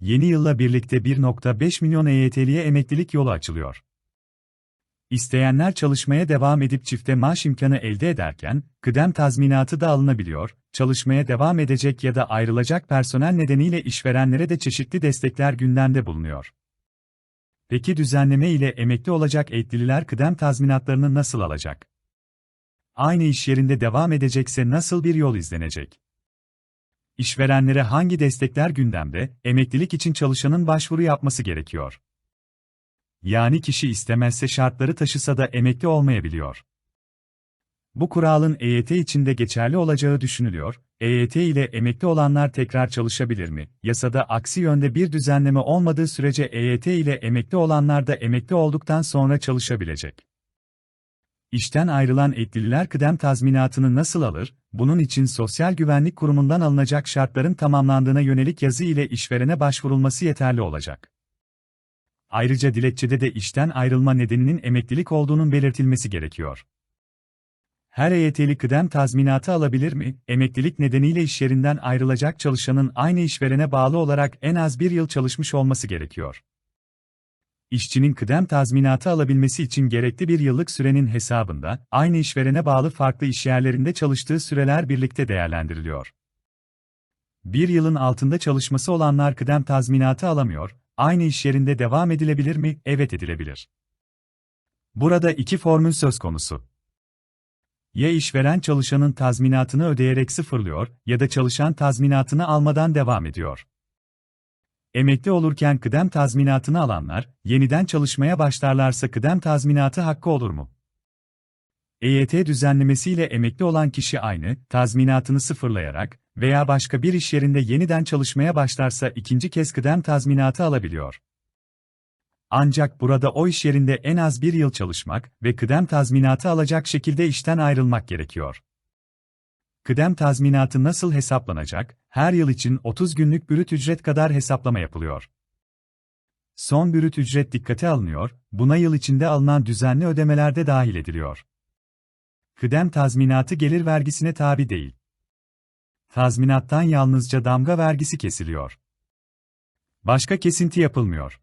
Yeni yılla birlikte 1.5 milyon EYT'liye emeklilik yolu açılıyor. İsteyenler çalışmaya devam edip çifte maaş imkanı elde ederken, kıdem tazminatı da alınabiliyor, çalışmaya devam edecek ya da ayrılacak personel nedeniyle işverenlere de çeşitli destekler gündemde bulunuyor. Peki düzenleme ile emekli olacak eğitliler kıdem tazminatlarını nasıl alacak? Aynı iş yerinde devam edecekse nasıl bir yol izlenecek? İşverenlere hangi destekler gündemde, emeklilik için çalışanın başvuru yapması gerekiyor? Yani kişi istemezse şartları taşısa da emekli olmayabiliyor. Bu kuralın EYT içinde geçerli olacağı düşünülüyor. EYT ile emekli olanlar tekrar çalışabilir mi? Yasada aksi yönde bir düzenleme olmadığı sürece EYT ile emekli olanlar da emekli olduktan sonra çalışabilecek. İşten ayrılan etkililer kıdem tazminatını nasıl alır? Bunun için Sosyal Güvenlik Kurumu'ndan alınacak şartların tamamlandığına yönelik yazı ile işverene başvurulması yeterli olacak. Ayrıca dilekçede de işten ayrılma nedeninin emeklilik olduğunun belirtilmesi gerekiyor. Her EYT'li kıdem tazminatı alabilir mi? Emeklilik nedeniyle iş yerinden ayrılacak çalışanın aynı işverene bağlı olarak en az bir yıl çalışmış olması gerekiyor. İşçinin kıdem tazminatı alabilmesi için gerekli bir yıllık sürenin hesabında, aynı işverene bağlı farklı işyerlerinde çalıştığı süreler birlikte değerlendiriliyor. Bir yılın altında çalışması olanlar kıdem tazminatı alamıyor, aynı iş yerinde devam edilebilir mi? Evet edilebilir. Burada iki formül söz konusu. Ya işveren çalışanın tazminatını ödeyerek sıfırlıyor ya da çalışan tazminatını almadan devam ediyor. Emekli olurken kıdem tazminatını alanlar, yeniden çalışmaya başlarlarsa kıdem tazminatı hakkı olur mu? EYT düzenlemesiyle emekli olan kişi aynı, tazminatını sıfırlayarak veya başka bir iş yerinde yeniden çalışmaya başlarsa ikinci kez kıdem tazminatı alabiliyor. Ancak burada o iş yerinde en az bir yıl çalışmak ve kıdem tazminatı alacak şekilde işten ayrılmak gerekiyor. Kıdem tazminatı nasıl hesaplanacak? Her yıl için 30 günlük bürüt ücret kadar hesaplama yapılıyor. Son bürüt ücret dikkate alınıyor, buna yıl içinde alınan düzenli ödemelerde dahil ediliyor. Kıdem tazminatı gelir vergisine tabi değil. Tazminattan yalnızca damga vergisi kesiliyor. Başka kesinti yapılmıyor.